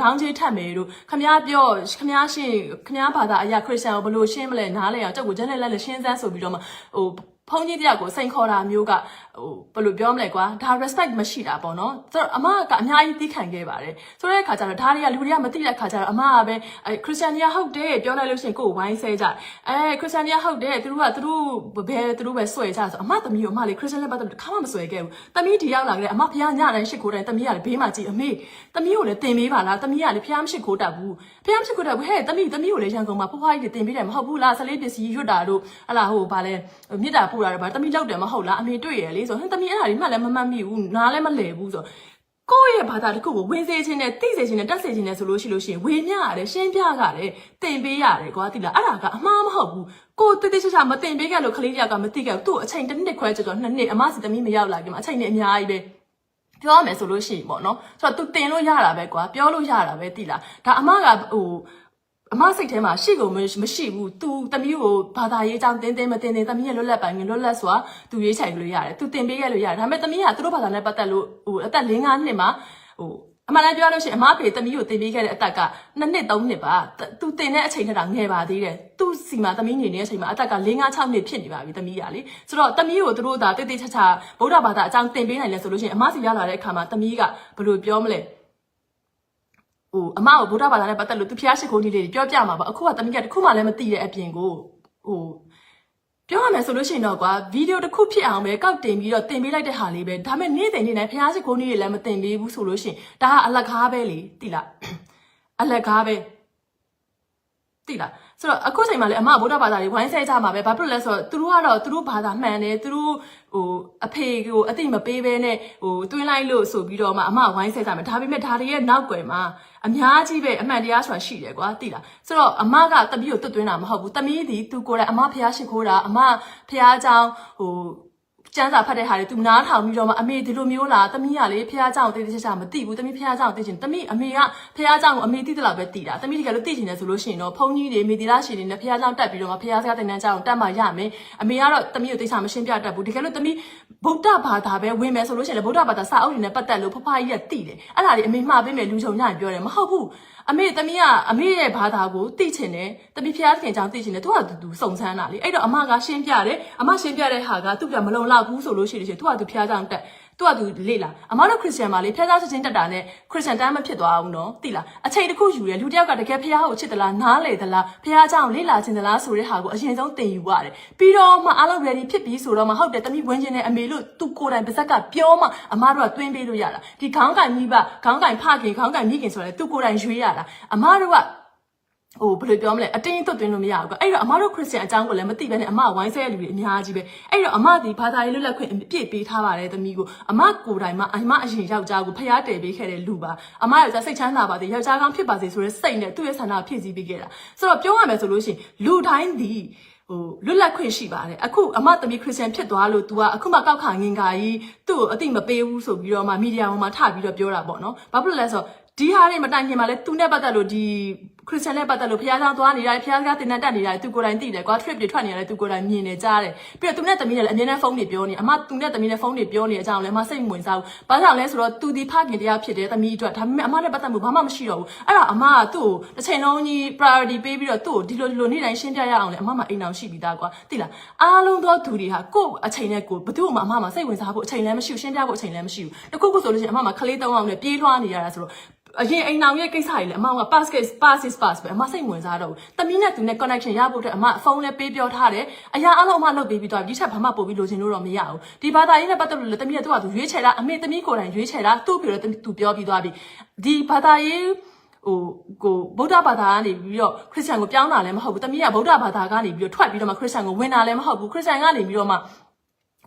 လောင်းချေးထပ်မယ်တို့ခမားပြောခမားရှင်းခမားဘာသာအရာခရစ်ယာန်ကိုဘယ်လိုရှင်းမလဲနားလည်အောင်ကျုပ်ကိုကျန်းလက်လက်ရှင်းစမ်းဆိုပြီးတော့မှဟို ဖုန်းကြီးတယောက်ကိုစိန်ခေါ်တာမျိုးကဟိုဘယ်လိုပြောမလဲကွာဒါ respect မရှိတာပေါ့နော်ဆိုတော့အမကအများကြီးသိခံခဲ့ပါတယ်ဆိုတဲ့အခါကျတော့ဒါတွေကလူတွေကမသိတဲ့အခါကျတော့အမကပဲအဲခရစ်ယာန်တွေကဟုတ်တယ်ပြောလိုက်လို့ရှိရင်ကိုယ်ဝိုင်းဆဲကြအဲခရစ်ယာန်တွေကဟုတ်တယ်သူတို့ကသူတို့ဘယ်သူတို့ပဲဆွဲကြဆိုအမသမီးကိုအမလေးခရစ်ယာန်လက်ပတ်တော့ခါမှမဆွဲခဲ့ဘူးသမီးဒီရောက်လာကြတယ်အမဖះညတိုင်းရှစ်ခိုးတိုင်းသမီးကလည်းဘေးမှာကြည့်အမေသမီးကိုလည်းတင်ပေးပါလားသမီးကလည်းဖះမရှိခိုးတတ်ဘူးဖះမရှိခိုးတတ်ဘူးဟဲ့သမီးသမီးကိုလည်းရန်ကုန်မှာဖွားဖွားကြီးတင်ပေးတယ်မဟုတ်ဘူးလားဆလေးပစ္စည်းရွတ်တာတို့ဟလာဟိုဗာလဲမြစ်တာပူတာတို့ဗာသမီးလောက်တယ်မဟုတ်လားအမေတွေ့ရလေဆိုဟင်သမီးအဲ့ဒါတွေမှလည်းမမှတ်မိဘူးနားလည်းမလဲဘူးဆိုကိုယ့်ရဲ့ဘာသာတစ်ခုကိုဝင်စေခြင်းနဲ့သိစေခြင်းနဲ့တက်စေခြင်းနဲ့ဆိုလို့ရှိလို့ရှိရင်ဝေမျှရတယ်ရှင်းပြရတယ်တင်ပေးရတယ်ကွာတိလားအဲ့ဒါကအမှားမဟုတ်ဘူးကိုတိတိကျကျမတင်ပေးခဲ့လို့ခလေးတယောက်ကမသိခဲ့ဘူးသူ့အချိန်တစ်နှစ်ခွဲကျော်ကျော်နှစ်နှစ်အမစီသမီးမရောက်လာခင်မှာအချိန်နဲ့အများကြီးပဲပြောရမယ်ဆိုလို့ရှိရင်ပေါ့နော်ဆိုတော့ तू တင်လို့ရတာပဲကွာပြောလို့ရတာပဲတိလားဒါအမကဟို အမစိတ်ထဲမှာရှိကိုမရှိဘူး तू တမီးကိုဘာသာရေးအကြောင်းတင်းတင်းမတင်းတင်းတမီးရဲ့လွတ်လပ်ပိုင်ငင်လွတ်လပ်စွာ तू ရေးချိုင်လို့ရတယ် तू တင်ပေးခဲ့လို့ရတယ်ဒါပေမဲ့တမီးကသူတို့ဘာသာနဲ့ပတ်သက်လို့ဟိုအသက်၄၅နှစ်မှာဟိုအမှန်တမ်းပြောလို့ရှိရင်အမဖေတမီးကိုတင်ပေးခဲ့တဲ့အသက်က2နှစ်3နှစ်ပါ तू တင်တဲ့အချိန်ထက်တော့ငယ်ပါသေးတယ် तू စီမှာတမီးနေနေတဲ့အချိန်မှာအသက်က4 5 6နှစ်ဖြစ်နေပါပြီတမီးကလေဆိုတော့တမီးကိုသူတို့ဒါတိတ်တိတ်ချာချာဗုဒ္ဓဘာသာအကြောင်းတင်ပေးနိုင်လဲဆိုလို့ရှိရင်အမစီရောက်လာတဲ့အခါမှာတမီးကဘယ်လိုပြောမလဲ ဟိုအမကိုဗုဒ္ဓဘာသာနဲ့ပတ်သက်လို့သူဖျားရှိခိုးနည်းလေးတွေပြောပြမှာပါအခုကတမီးကတခုမှလည်းမသိတဲ့အပြင်ကိုဟိုပြောရမယ်ဆိုလို့ရှိရင်တော့ကွာဗီဒီယိုတစ်ခုဖြစ်အောင်ပဲကောက်တင်ပြီးတော့တင်ပေးလိုက်တဲ့ဟာလေးပဲဒါပေမဲ့နေ့တိုင်းနေ့တိုင်းဖျားရှိခိုးနည်းတွေလည်းမတင်ပေးဘူးဆိုလို့ရှိရင်ဒါကအလကားပဲလေတိလားအလကားပဲတိလား ဆိုတော့အခုချိန်မှာလည်းအမဗုဒ္ဓဘာသာတွေဝိုင်းဆဲကြမှာပဲဘာဖြစ်လို့လဲဆိုတော့သူတို့ကတော့သူတို့ဘာသာမှန်တယ်သူတို့ဟိုအဖေကိုအတိမပေးဘဲနဲ့ဟိုတွင်းလိုက်လို့ဆိုပြီးတော့မှအမဝိုင်းဆဲကြမှာဒါပေမဲ့ဒါတွေရဲ့နောက်ွယ်မှာအများကြီးပဲအမှန်တရားဆိုတာရှိတယ်ကွာသိလားဆိုတော့အမကတပည့်ကိုတွတ်သွင်းတာမဟုတ်ဘူးတမီးဒီသူကိုယ်တိုင်အမဖះရှိခိုးတာအမဖះအကြောင်းဟို ကျန်းစာဖတ်တဲ့ဟာတွေသူနားထောင်ပြီးတော့မှအမေဒီလိုမျိုးလားတမီးကလေဖះเจ้าကိုတိတိကျကျမသိဘူးတမီးဖះเจ้าကိုသိချင်တမီးအမေကဖះเจ้าကိုအမေသိတယ်လို့ပဲသိတာတမီးတကယ်လို့သိချင်တယ်ဆိုလို့ရှိရင်တော့ဖုန်းကြီးတွေမေဒီလာရှင်တွေနဲ့ဖះเจ้าတက်ပြီးတော့မှဖះစကားတင်တန်းเจ้าကိုတက်မှရမယ်အမေကတော့တမီးကိုသိချာမရှင်းပြတတ်ဘူးတကယ်လို့တမီးဗုဒ္ဓဘာသာပဲဝင်မယ်ဆိုလို့ရှိရင်လေဗုဒ္ဓဘာသာစာအုပ်တွေနဲ့ပတ်သက်လို့ဖဖကြီးကသိတယ်အဲ့ဒါတွေအမေမှားပေးမယ်လူချုံညရင်ပြောတယ်မဟုတ်ဘူး အမေတမီးကအမေရဲ့ဘာသာကိုသိချင်တယ်တမီးဖျားခင်ကြောင့်သိချင်တယ်သူကသူသူစုံစမ်းတာလေအဲ့တော့အမကရှင်းပြတယ်အမရှင်းပြတဲ့ဟာကသူ့ပြမလုံလောက်ဘူးဆိုလို့ရှိလို့ရှိရင်သူကသူဖျားကြောင့်တက် သူကသူလေ့လာအမတို့ခရစ်ယာန်မှာလေဖျားသားချက်ချင်းတက်တာနဲ့ခရစ်ယာန်တန်းမဖြစ်သွားဘူးနော်သိလားအချိန်တစ်ခုယူရလူတစ်ယောက်ကတကယ်ဖျားကိုချစ်သလားနားလေသလားဖျားကြောင့်လေ့လာခြင်းသလားဆိုတဲ့ဟာကိုအရင်ဆုံးသင်ယူရတယ်ပြီးတော့မှအားလုံး ready ဖြစ်ပြီဆိုတော့မှဟုတ်တယ်တမီးဝင်ခြင်းနဲ့အမေလို့သူကိုယ်တိုင်ပါဇက်ကပြောမှအမတို့ကတွင်းပေးလို့ရတာဒီခေါင်းကင်မိဘခေါင်းကင်ဖခင်ခေါင်းကင်မိခင်ဆိုရဲသူကိုယ်တိုင်ရွေးရတာအမတို့က ဟိုဘယ်လိုပြောမလဲအတင်းသွတ်သွင်းလို့မရဘူးကွအဲ့တော့အမတို့ခရစ်ယာန်အကြောင်းကိုလည်းမသိဘဲနဲ့အမဝိုင်းဆဲရလူတွေအများကြီးပဲအဲ့တော့အမဒီဘာသာရေးလွတ်လပ်ခွင့်အပြည့်ပေးထားပါတယ်သမီးကိုအမကိုယ်တိုင်မှအမအရင်ယောက်ျားကိုဖျားတယ်ပေးခဲ့တဲ့လူပါအမယောက်ျားစိတ်ချမ်းသာပါစေယောက်ျားကောင်းဖြစ်ပါစေဆိုတဲ့စိတ်နဲ့သူ့ရဲ့ဆန္ဒဖြည့်ဆည်းပေးခဲ့တာဆိုတော့ပြောရမယ်ဆိုလို့ရှိရင်လူတိုင်းဒီဟိုလွတ်လပ်ခွင့်ရှိပါတယ်အခုအမသမီးခရစ်ယာန်ဖြစ်သွားလို့ तू ကအခုမှကောက်ခါငင်ခါကြီးသူ့ကိုအတိမပေးဘူးဆိုပြီးတော့မှမီဒီယာပေါ်မှာထပြီးတော့ပြောတာပေါ့နော်ဘာဖြစ်လို့လဲဆိုတော့ဒီဟာတွေမတိုင်ခင်မှာလဲသူနဲ့ပတ်သက်လို့ဒီ ခရစ်စတန်နဲ့ပတ်သက်လို့ဖခင်ကြောင့်သွားနေရတယ်ဖခင်ကတင်တဲ့တက်နေရတယ်သူကိုယ်တိုင်သိတယ်ကွာ trip တွေထွက်နေရတယ်သူကိုယ်တိုင်မြင်နေကြားတယ်ပြီးတော့သူနဲ့တမီးနဲ့လည်းအမြဲတမ်းဖုန်းတွေပြောနေအမသူနဲ့တမီးနဲ့ဖုန်းတွေပြောနေတဲ့အကြောင်းလည်းအမစိတ်မဝင်စားဘူးဘာကြောင့်လဲဆိုတော့သူဒီဖခင်တရားဖြစ်တယ်တမီးအတွက်ဒါပေမဲ့အမနဲ့ပတ်သက်မှုဘာမှမရှိတော့ဘူးအဲ့တော့အမကသူ့ကိုတစ်ချိန်လုံးကြီး priority ပေးပြီးတော့သူ့ကိုဒီလိုဒီလိုနေ့တိုင်းရှင်းပြရအောင်လေအမမအိမ်အောင်ရှိပြီးသားကွာသိလားအားလုံးသောသူတွေဟာကိုယ့်အချိန်နဲ့ကိုယ်ဘယ်သူမှအမမစိတ်ဝင်စားဖို့အချိန်လည်းမရှိဘူးရှင်းပြဖို့အချိန်လည်းမရှိဘူးတခုခုဆိုလို့ရှိရင်အမမခလေးသုံးအောင်နဲ့ပြေးလွှားနေရတာဆိုတော့ အရင်အိမ်အောင်ရဲ့ကိစ္စကြီးလေအမောင်က pass case pass is pass ပဲအမစိတ်ဝင်စားတော့ဘူးတမီးနဲ့သူနဲ့ connection ရဖို့အတွက်အမဖုန်းလည်းပေးပြောထားတယ်အရာအလုံးအမလုပ်ပေးပြီးတော့ဒီချက်ဘာမှပို့ပြီးလိုချင်လို့တော့မရဘူးဒီဘာသာရေးနဲ့ပတ်သက်လို့လည်းတမီးကသူ့ဟာသူရွေးချယ်တာအမေတမီးကိုယ်တိုင်ရွေးချယ်တာသူ့ပြောတော့သူပြောပြီးသွားပြီဒီဘာသာရေးဟိုကိုဗုဒ္ဓဘာသာကနေပြီးတော့ခရစ်ယာန်ကိုပြောင်းတာလည်းမဟုတ်ဘူးတမီးကဗုဒ္ဓဘာသာကနေပြီးတော့ထွက်ပြီးတော့မှခရစ်ယာန်ကိုဝင်တာလည်းမဟုတ်ဘူးခရစ်ယာန်ကနေပြီးတော့မှ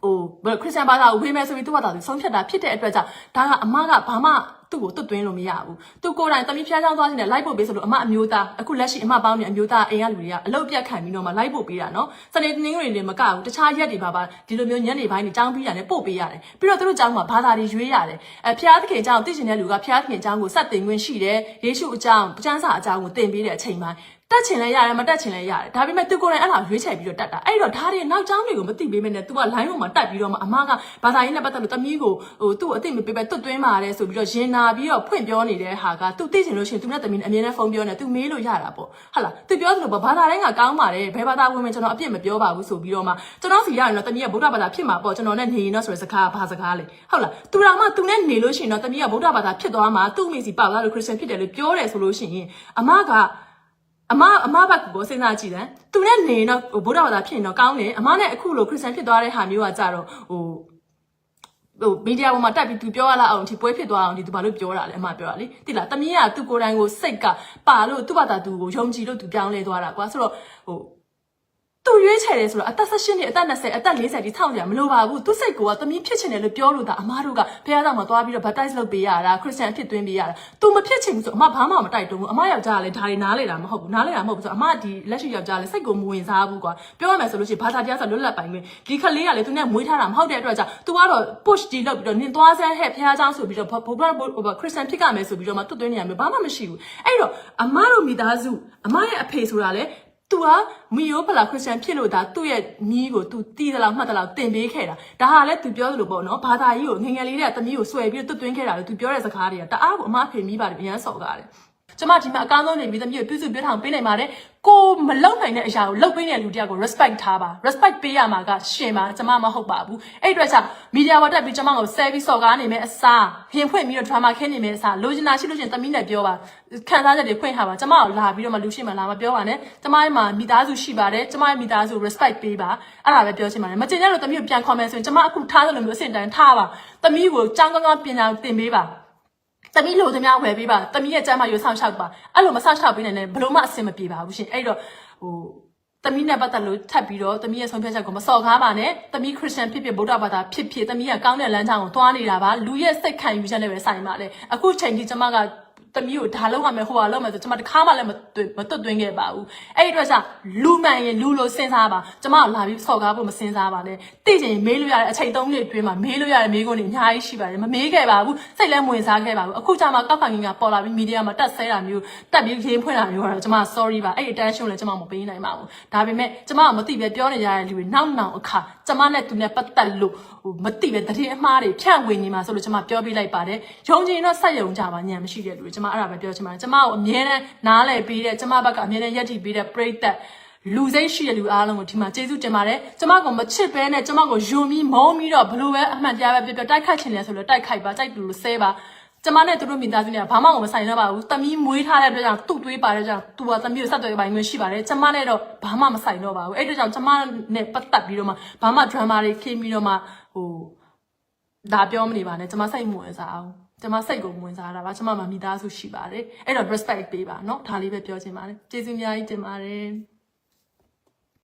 ဟိုဘယ်ခရစ်ယာန်ဘာသာကိုဝေးမယ်ဆိုပြီးသူ့ဘာသာသူဆုံးဖြတ်တာဖြစ်တဲ့အတွက်ကြောင့်ဒါကအမကဘာမှသူ့ကိုတွတ်သွင်းလို့မရဘူးသူကိုယ်တိုင်တမီးဖျားချောင်းသွားခြင်းနဲ့လိုက်ဖို့ပေးဆိုလို့အမအမျိုးသားအခုလက်ရှိအမပေါင်းနေအမျိုးသားအိမ်ကလူတွေကအလုပ်ပြတ်ခံပြီးတော့မှလိုက်ဖို့ပေးတာနော်စနေတင်းတွေလည်းမကဘူးတခြားရက်တွေပါပါဒီလိုမျိုးညနေပိုင်းတွေတောင်းပြီးရတယ်ပို့ပေးရတယ်ပြီးတော့သူတို့ကျောင်းမှာဘာသာတွေရွေးရတယ်အဲဖျားသခင်ကျောင်းသိချင်တဲ့လူကဖျားသခင်ကျောင်းကိုစက်တင်ခွင့်ရှိတယ်ယေရှုအကြောင်းကျမ်းစာအကြောင်းကိုသင်ပေးတဲ့အချိန်ပိုင်း တက်ချင်လည်းရတယ်မတက်ချင်လည်းရတယ်ဒါပေမဲ့သူကိုယ်တိုင်အဲ့လိုရွေးချယ်ပြီးတော့တက်တာအဲ့တော့ဒါတွေနောက်ကျောင်းတွေကိုမသိပေးမဲ့နဲ့ तू က line ပေါ်မှာတက်ပြီးတော့မှအမကဘာသာရေးနဲ့ပတ်သက်လို့တမီးကိုဟိုသူ့ကိုအသိမပေးပဲတွတ်သွင်းပါတယ်ဆိုပြီးတော့ရင်နာပြီးတော့ဖွင့်ပြောနေတဲ့ဟာက तू သိချင်လို့ရှိရင် तू နဲ့တမီးနဲ့အမြဲတမ်းဖုန်းပြောနေ तू မေးလို့ရတာပေါ့ဟုတ်လား तू ပြောသလိုပေါ့ဘာသာတိုင်းကကောင်းပါတယ်ဘယ်ဘာသာဝင်မယ်ကျွန်တော်အပြစ်မပြောပါဘူးဆိုပြီးတော့မှကျွန်တော်စီရရင်တော့တမီးကဗုဒ္ဓဘာသာဖြစ်မှာပေါ့ကျွန်တော်နဲ့နေရင်တော့ဆိုတဲ့စကားဘာစကားလဲဟုတ်လား तू တော်မှ तू နဲ့နေလို့ရှိရင်တော့တမီးကဗုဒ္ဓဘာသာဖြစ်သွားမှာသူ့အမိစီပါလာလို့ခရစ်ယာန်ဖြစ်တယ်လို့ပြောတယ်ဆိုလို့ရှိရင်အမက အမအမဘက်ကိုစဉ်းစားကြည့်တယ်သူနဲ့နေရင်တော့ဟိုဗုဒ္ဓဘာသာဖြစ်ရင်တော့ကောင်းတယ်အမနဲ့အခုလိုခရစ်ယာန်ဖြစ်သွားတဲ့ဟာမျိုးကကြတော့ဟိုဟိုမီဒီယာပေါ်မှာတက်ပြီးသူပြောရလာအောင်ဒီပွဲဖြစ်သွားအောင်ဒီသူဘာလို့ပြောတာလဲအမပြောတာလေတိလားတမီးကသူကိုယ်တိုင်ကိုစိတ်ကပါလို့သူ့ဘာသာသူကိုယုံကြည်လို့သူပြောင်းလဲသွားတာကွာဆိုတော့ဟို သူရွေးချယ်တယ်ဆိုတော့အသက်18နှစ်အသက်20အသက်40ဒီထောင်ကြမလိုပါဘူးသူစိတ်ကိုကသမီးဖြစ်ချင်တယ်လို့ပြောလို့ဒါအမားတို့ကဖခင်သားမှာသွားပြီးတော့ baptize လုပ်ပေးရတာခရစ်ယာန်ဖြစ်သွင်းပေးရတာသူမဖြစ်ချင်ဘူးဆိုအမဘာမှမတိုက်တွန်းဘူးအမယောက်ျားကလည်းဒါတွေနားလေတာမဟုတ်ဘူးနားလေတာမဟုတ်ဘူးဆိုအမဒီလက်ရှိယောက်ျားလည်းစိတ်ကိုမဝင်စားဘူးကွာပြောရမယ်ဆိုလို့ရှိရင်ဘာသာတရားဆိုလွတ်လပ်ပိုင်ခွင့်ဒီခလေးကလည်းသူနဲ့မွေးထားတာမဟုတ်တဲ့အတွက်ကြောင့်သူကတော့ push ကြီးလုပ်ပြီးတော့နင်သွားစမ်းဟဲ့ဖခင်သားဆိုပြီးတော့ဘုရားခရစ်ယာန်ဖြစ်ကြမယ်ဆိုပြီးတော့မှတွတ်သွင်းနေရမျိုးဘာမှမရှိဘူးအဲ့တော့အမတို့မိသားစုအမရဲ့အဖေဆိုတာလည်း သူကမီယိုဖလာခရစ်ယာန်ဖြစ်လို့ဒါသူ့ရဲ့မိကိုသူတီးသလားမှတ်သလားတင်ပေးခဲ့တာဒါဟာလည်းသူပြောသလိုပေါ့နော်ဘာသာကြီးကိုငငယ်လေးတဲ့တမီးကိုဆွဲပြီးတော့တွတ်သွင်းခဲ့တာလို့သူပြောတဲ့စကားတွေကတအားကိုအမဖေမိပါတယ်အရန်စော်ကားတယ် ကျမဒီမှာအကောင်းဆုံးနေပြီးသမီးကိုပြုစုပြောထောင်ပေးနိုင်ပါတယ်ကိုမလုံနိုင်တဲ့အရာကိုလုပ်ပေးနေတဲ့လူတယောက်ကို respect ထားပါ respect ပေးရမှာကရှင်ပါကျမမဟုတ်ပါဘူးအဲ့အတွက်ကြောင့်မီဒီယာပေါ်တက်ပြီးကျမကိုဆဲပြီးစော်ကားနေမယ်အစားရင်ဖွင့်ပြီးတော့ drama ခင်းနေမယ်အစားလိုချင်တာရှိလို့ရှရင်သမီးနဲ့ပြောပါခံစားချက်တွေဖွင့်ထားပါကျမကိုလာပြီးတော့မှလူရှိမှလာမပြောပါနဲ့ကျမရဲ့မှာမိသားစုရှိပါတယ်ကျမရဲ့မိသားစု respect ပေးပါအဲ့ဒါပဲပြောချင်ပါတယ်မကျင်တဲ့လို့သမီးကိုပြန် comment ဆိုရင်ကျမအခုထားသလိုမျိုးအဆင့်တန်းထားပါသမီးကိုကြောင်းကောင်းကောင်းပြင်အောင်တင်ပေးပါ တမီးလိုသမျှဝယ်ပေးပါတမီးရဲ့ကျမ်းမာရွေးဆောင်ရှောက်ပါအဲ့လိုမဆောက်ရှောက်ပေးနိုင်တဲ့ဘလို့မှအဆင်မပြေပါဘူးရှင်အဲ့တော့ဟိုတမီးနဲ့ပတ်သက်လို့ထပ်ပြီးတော့တမီးရဲ့ဆုံးဖြတ်ချက်ကိုမစော်ကားပါနဲ့တမီးခရစ်ယာန်ဖြစ်ဖြစ်ဗုဒ္ဓဘာသာဖြစ်ဖြစ်တမီးကကောင်းတဲ့လမ်းကြောင်းကိုသွားနေတာပါလူရဲ့စိတ်ခံယူချက်နဲ့ပဲဆိုင်ပါလေအခုချိန်ကြီးကျမက တမီးကိုဒါလုံးရမယ်ဟိုဟာလုံးမယ်ဆိုကျမတခါမှလည်းမတွမတွတ်သွင်းခဲ့ပါဘူးအဲ့ဒီအတွက်ကြောင့်လူမှန်ရင်လူလိုစဉ်းစားပါကျမကလာပြီးစော်ကားဖို့မစဉ်းစားပါနဲ့သိချင်ရင်မေးလို့ရတဲ့အချိန်၃နှစ်အတွင်းမှာမေးလို့ရတဲ့မေးခွန်းတွေအများကြီးရှိပါတယ်မမေးခဲ့ပါဘူးစိတ်လည်းမဝင်စားခဲ့ပါဘူးအခုကျမှကောက်ခံကပေါ်လာပြီးမီဒီယာမှာတက်ဆဲတာမျိုးတက်ပြီးရင်းဖွင့်တာမျိုးကတော့ကျမ sorry ပါအဲ့ဒီ attention လည်းကျမမပေးနိုင်ပါဘူးဒါပေမဲ့ကျမကမသိပဲပြောနေကြတဲ့လူတွေနောက်နောက်အခါကျမနဲ့သူနဲ့ပတ်သက်လို့ဟိုမသိပဲတတိအမှားတွေဖြန့်ဝေနေမှာဆိုလို့ကျမပြောပြလိုက်ပါတယ်ယုံကြည်ရင်တော့ဆက်ယုံကြပါညံမရှိတဲ့လူတွေကျမအဲ့ဒါပဲပြောချင်ပါတယ်ကျမကိုအမြဲတမ်းနားလည်ပေးတဲ့ကျမဘက်ကအမြဲတမ်းယက်တီပေးတဲ့ပရိသတ်လူစိတ်ရှိတဲ့လူအားလုံးကိုဒီမှာကျေးဇူးတင်ပါတယ်ကျမကမချစ်ပဲနဲ့ကျမကိုယုံပြီးမုန်းပြီးတော့ဘလို့ပဲအမှန်တရားပဲပြပြတိုက်ခိုက်ချင်တယ်ဆိုလို့တိုက်ခိုက်ပါကြိုက်သူလို့ဆဲပါကျမနဲ့သူတို့မိသားစုနဲ့ဘာမှမဆိုင်တော့ပါဘူး။တမီးမွေးထားတဲ့အတွက်ကြောင့်သူ့သွေးပါတဲ့ကြောင့်သူကတမီးကိုဆက်သွယ်ပိုင်းမျိုးရှိပါတယ်။ကျမနဲ့တော့ဘာမှမဆိုင်တော့ပါဘူး။အဲ့အတွက်ကြောင့်ကျမနဲ့ပတ်သက်ပြီးတော့မှဘာမှ drama တွေခင်းပြီးတော့မှဟိုဒါပြောမနေပါနဲ့ကျမစိတ်မဝင်စားအောင်။ ကျမစိတ်ကိုမဝင်စားတာပါ။ကျမမှာမိသားစုရှိပါတယ်။အဲ့တော့ respect ပေးပါเนาะဒါလေးပဲပြောချင်ပါတယ်။ကျေးဇူးအများကြီးတင်ပါတယ်။